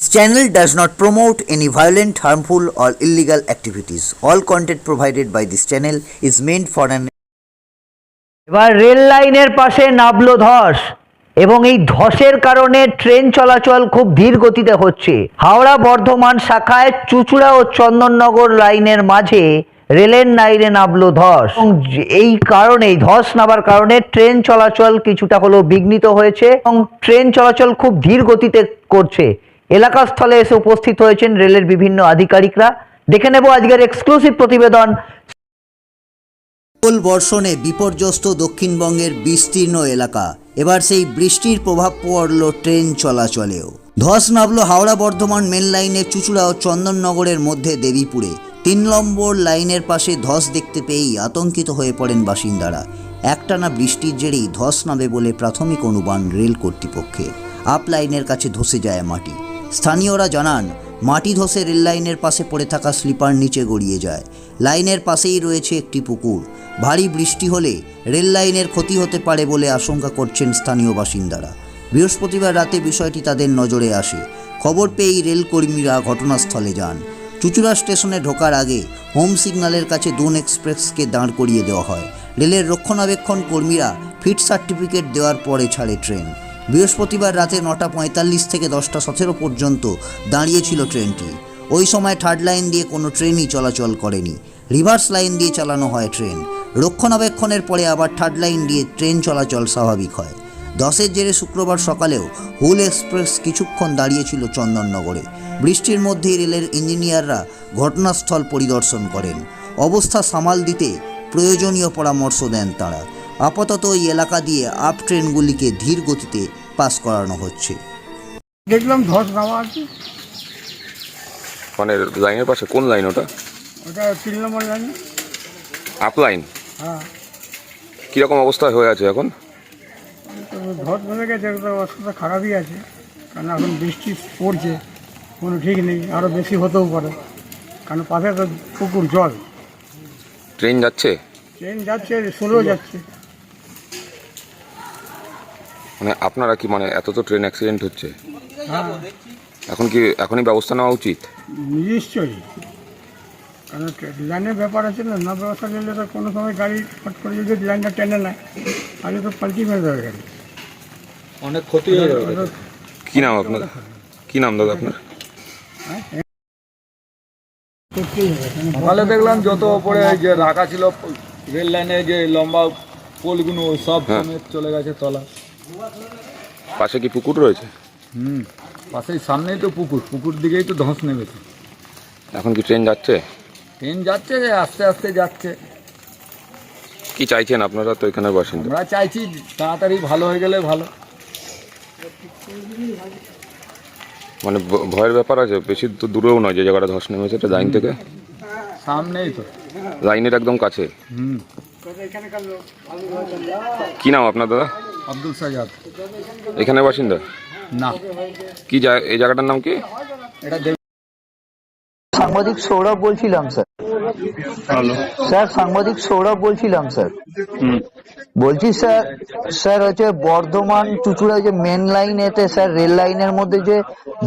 This channel does not promote any violent, harmful, or illegal activities. All content provided by this channel is meant for an এবার rail লাইনের পাশে নাবলো ধস এবং এই ধসের কারণে ট্রেন চলাচল খুব ধীর গতিতে হচ্ছে। হাওড়া বর্ধমান শাখায় চুচুড়া ও চন্দননগর লাইনের মাঝে রেলের লাইনে নাবলো ধস। এবং এই কারণে ধস নামার কারণে ট্রেন চলাচল কিছুটা হলেও বিঘ্নিত হয়েছে এবং ট্রেন চলাচল খুব ধীর গতিতে করছে। এলাকাস্থলে এসে উপস্থিত হয়েছেন রেলের বিভিন্ন আধিকারিকরা। দেখে নেব আজকের এক্সক্লুসিভ প্রতিবেদন। বর্ষণে বিপর্যস্ত দক্ষিণবঙ্গের বিস্তীর্ণ এলাকা। এবার সেই বৃষ্টির প্রভাব পড়ল ট্রেন চলাচলেও। ধস নামল হাওড়া বর্ধমান মেন লাইনের চুচুড়া ও চন্দননগরের মধ্যে দেবীপুরে। তিন নম্বর লাইনের পাশে ধস দেখতে পেয়েই আতঙ্কিত হয়ে পড়েন বাসিন্দারা। একটানা বৃষ্টির জেরেই ধস নামে বলে প্রাথমিক অনুমান রেল কর্তৃপক্ষের। আপ লাইনের কাছে ধসে যায় মাটি। স্থানীয়রা জানান, মাটি ধসে রেল লাইনের পাশে পড়ে থাকা স্লিপার নিচে গড়িয়ে যায়। লাইনের পাশেই রয়েছে একটি পুকুর। ভারী বৃষ্টি হলে রেল লাইনের ক্ষতি হতে পারে বলে আশঙ্কা করছেন স্থানীয় বাসিন্দারা। বৃহস্পতিবার রাতে বিষয়টি তাদের নজরে আসে। খবর পেয়েই রেলকর্মীরা ঘটনাস্থলে যান। চুচুড়া স্টেশনে ঢোকার আগে হোম সিগন্যালের কাছে দুন এক্সপ্রেসকে দাঁড় করিয়ে দেওয়া হয়। রেলের রক্ষণাবেক্ষণ কর্মীরা ফিট সার্টিফিকেট দেওয়ার পরে ছাড়ে ট্রেন। বৃহস্পতিবার রাতে নটা পঁয়তাল্লিশ থেকে দশটা সতেরো পর্যন্ত দাঁড়িয়েছিল ট্রেনটি। ওই সময় থার্ড লাইন দিয়ে কোনো ট্রেনই চলাচল করেনি। রিভার্স লাইন দিয়ে চালানো হয় ট্রেন। রক্ষণাবেক্ষণের পরে আবার থার্ড লাইন দিয়ে ট্রেন চলাচল স্বাভাবিক হয়। দশের জেরে শুক্রবার সকালেও হুল এক্সপ্রেস কিছুক্ষণ দাঁড়িয়েছিল চন্দননগরে। বৃষ্টির মধ্যেই রেলের ইঞ্জিনিয়াররা ঘটনাস্থল পরিদর্শন করেন। অবস্থা সামাল দিতে প্রয়োজনীয় পরামর্শ দেন তারা। আপাতত এই এলাকা দিয়ে আপ ট্রেনগুলিকে ধীর গতিতে পাস করানো হচ্ছে। দেখলাম ধস নামা আছে। মানে লাইনের পাশে কোন লাইন ওটা? ওটা তিন নম্বর লাইন। Up line? হ্যাঁ। কীরকম অবস্থায় হয়ে আছে এখন? তো ধস নেমে গেছে তো অবস্থা খারাপই আছে। কারণ এখন বৃষ্টি পড়ছে কোনো ঠিক নেই আরও বেশি হতেও পারে। কারণ পাশে তো পুকুর জল। ট্রেন যাচ্ছে? ট্রেন যাচ্ছে স্লো যাচ্ছে। মানে আপনারা কি মানে এত তো ট্রেন অ্যাক্সিডেন্ট হচ্ছে? হ্যাঁ। এখন কি এখনই ব্যবস্থা নেওয়া উচিত? নিশ্চয়ই। কারণ লাইনের ব্যাপার আছে না না ব্যবস্থা নিলে তো কোনো সময় গাড়ি ফট করে যদি লাইনটা টেনে নেয় তাহলে তো পাল্টি মেরে দেবে গাড়ি। অনেক ক্ষতি হয়ে যাবে। কি নাম আপনার? কি নাম দাদা আপনার? সকালে দেখলাম যত ওপরে যে রাখা ছিল রেল লাইনে যে লম্বা পোলগুলো সব হ্যাঁ। চলে গেছে তলা। পাশে কি পুকুর রয়েছে? হুম পাশেই সামনেই তো পুকুর। পুকুর দিকেই তো ধস নেমেছে। এখন কি ট্রেন যাচ্ছে? ট্রেন যাচ্ছে যে আস্তে আস্তে যাচ্ছে। কি চাইছেন আপনারা? তো এখানে বাসিন্দা আমরা চাইছি তাড়াতাড়ি ভালো হয়ে গেলে ভালো। মানে ভয়ের ব্যাপার আছে? বেশি তো দূরেও নয় যে জায়গাটা ধস নেমেছে এটা লাইন থেকে? সামনেই তো। লাইনের একদম কাছে? হুম। কি নাম আপনার দাদা? আব্দুল সাজাদ এখানে বাসিন্দা? না। কি এই জায়গাটার নাম কি? এটা সাংবাদিক সৌরভ বলছিলাম স্যার। স্যার সাংবাদিক সৌরভ বলছিলাম স্যার। বলছি স্যার স্যার হচ্ছে বর্ধমান চুচুড়া যে মেন লাইন এতে স্যার রেল লাইনের মধ্যে যে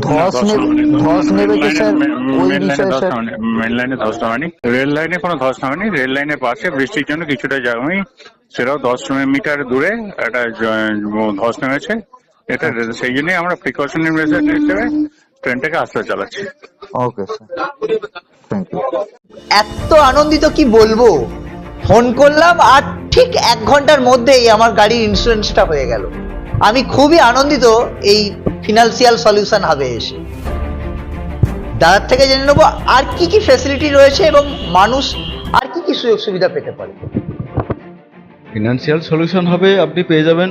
ধস ধস নেমেছে স্যার? ওই মেন লাইনে বিষয়ে স্যার মেন লাইনে ধস নামেনি রেল লাইনে কোনো ধস নামেনি রেল লাইনের পাশে বৃষ্টির জন্য কিছুটা জায়গায় সেটাও দশ মিটার দূরে একটা ধস নেমেছে। এটা সেই জন্যই আমরা প্রিকশনারি মেজার হিসেবে ট্রেনটাকে আস্তে চালাচ্ছি। ওকে স্যার থ্যাংক ইউ এত আনন্দিত কি বলব? ফোন করলাম আর ঠিক এক ঘণ্টার মধ্যেই আমার গাড়ির ইন্স্যুরেন্সটা হয়ে গেল। আমি খুবই আনন্দিত এই ফিনান্সিয়াল সলিউশন হবে এসে। দাদার থেকে জেনে নেব আর কি কি ফ্যাসিলিটি রয়েছে এবং মানুষ আর কি কি সুযোগ সুবিধা পেতে পারে। ফিনান্সিয়াল সলিউশন হবে, আপনি পেয়ে যাবেন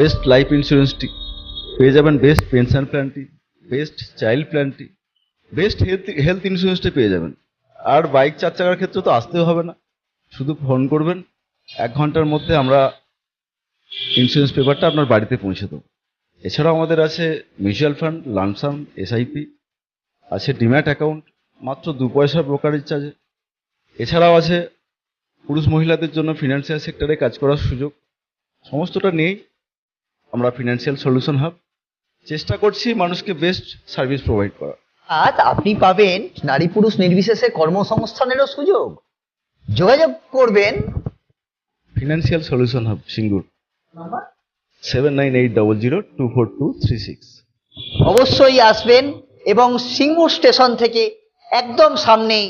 বেস্ট লাইফ ইন্স্যুরেন্সটি পেয়ে যাবেন বেস্ট পেনশন প্ল্যানটি বেস্ট চাইল্ড প্ল্যানটি বেস্ট হেলথ হেলথ ইন্স্যুরেন্সটি পেয়ে যাবেন। আর বাইক চার চাকার ক্ষেত্রে তো আসতেও হবে না। শুধু ফোন করবেন, এক ঘণ্টার মধ্যে আমরা ইন্স্যুরেন্স পেপারটা আপনার বাড়িতে পৌঁছে দেবো। এছাড়াও আমাদের আছে mutual fund lump sum SIP আছে ডিম্যাট অ্যাকাউন্ট মাত্র দু পয়সা ব্রোকারেজ চার্জে এছাড়াও আছে পুরুষ মহিলাদের জন্য ফিনান্সিয়াল সেক্টরে কাজ করার সুযোগ। সমস্তটা নিয়েই আমরা ফিনান্সিয়াল সলিউশন হাব চেষ্টা করছি মানুষকে বেস্ট সার্ভিস প্রোভাইড করা আজ আপনি পাবেন নারী পুরুষ নির্বিশেষে কর্মসংস্থানেরও সুযোগ। যোগাযোগ করবেন। Financial solution hub Singur seven nine eight double zero two four two three six অবশ্যই আসবেন এবং সিঙ্গুর স্টেশন থেকে একদম সামনেই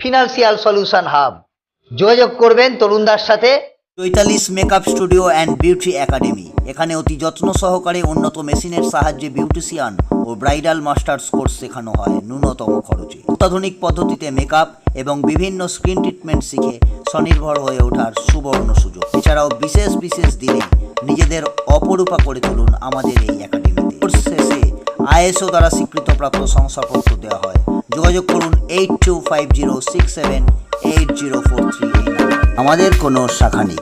ফিনান্সিয়াল সলিউশন হাব যোগাযোগ করবেন তরুণদার সাথে। Chaitali's makeup studio and beauty academy. এখানে অতি যত্ন সহকারে উন্নত মেশিনের সাহায্যে বিউটিশিয়ান ও ব্রাইডাল মাস্টার্স কোর্স শেখানো হয় ন্যূনতম খরচে। অত্যাধুনিক পদ্ধতিতে মেকআপ এবং বিভিন্ন স্কিন ট্রিটমেন্ট শিখে স্বনির্ভর হয়ে ওঠার সুবর্ণ সুযোগ। এছাড়াও বিশেষ বিশেষ দিনে নিজেদের অপরূপা করে তুলুন আমাদের এই একাডেমিতে কোর্স শেষে আইএসও দ্বারা স্বীকৃতপ্রাপ্ত শংসাপত্র দেওয়া হয়। যোগাযোগ করুন eight two five zero six seven eight zero four three আমাদের কোনো শাখা নেই।